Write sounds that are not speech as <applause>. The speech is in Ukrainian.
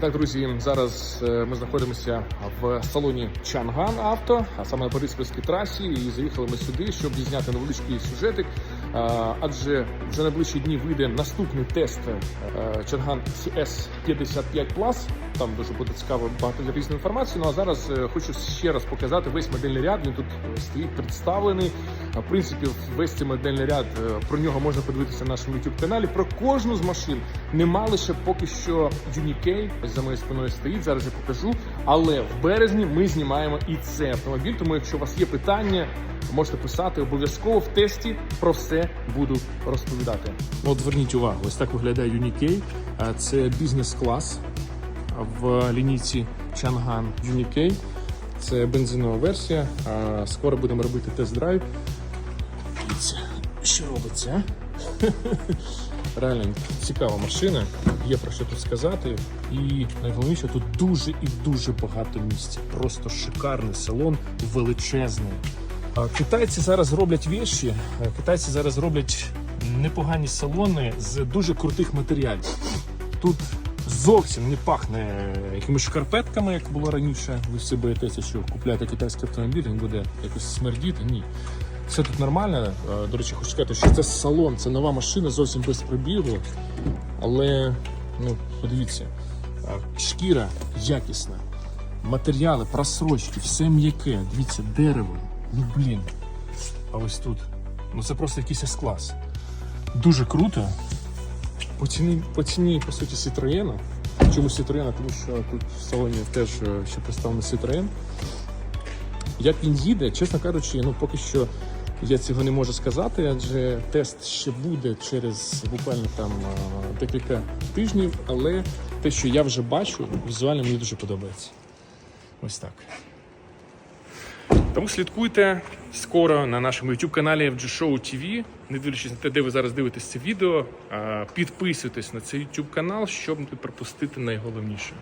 Так, друзі, зараз е, ми знаходимося в салоні Чанган Авто, а саме на Бориспільській трасі. І заїхали ми сюди, щоб зняти невеличкий сюжетик. Адже вже найближчі дні вийде наступний тест е, Чанган CS 55 Там дуже буде цікаво багато різної інформації. Ну а зараз е, хочу ще раз показати весь модельний ряд. Він тут стоїть представлений. В принципі, весь цей модельний ряд е, про нього можна подивитися на нашому youtube каналі. Про кожну з машин нема лише поки що. Ось за моєю спиною стоїть. Зараз я покажу. Але в березні ми знімаємо і цей автомобіль. Тому, якщо у вас є питання, можете писати обов'язково в тесті. Про все буду розповідати. От зверніть увагу, ось так виглядає. А Це бізнес-клас в лінійці Chang'an Unikey. Це бензинова версія. Скоро будемо робити тест-драйв. Дивіться, що робиться. <laughs> Реально цікава машина, є про що тут сказати. І найголовніше, тут дуже і дуже багато місця. Просто шикарний салон, величезний. Китайці зараз роблять віші, китайці зараз роблять непогані салони з дуже крутих матеріалів. Тут зовсім не пахне якимись шкарпетками, як було раніше. Ви всі боїтеся, що купляєте китайський автомобіль, він буде якось смердіти. Ні. Все тут нормально. Е, До речі, хочу сказати, що це салон, це нова машина, зовсім без пробігу. Але ну, подивіться, е, шкіра якісна, матеріали, просрочки, все м'яке. Дивіться, дерево. Ну блін. А ось тут. Ну це просто якийсь С-клас. Дуже круто. По ціні, по ціні, по суті, Citroën. Чому Citroën? Тому що тут в салоні теж е, ще представлений Citroën. Як він їде, чесно кажучи, ну поки що я цього не можу сказати, адже тест ще буде через буквально там е, декілька тижнів, але те, що я вже бачу, візуально мені дуже подобається. Ось так. Тому слідкуйте скоро на нашому YouTube каналі FG Show TV. Не дивлячись на те, де ви зараз дивитесь це відео, підписуйтесь на цей YouTube канал, щоб не пропустити найголовніше.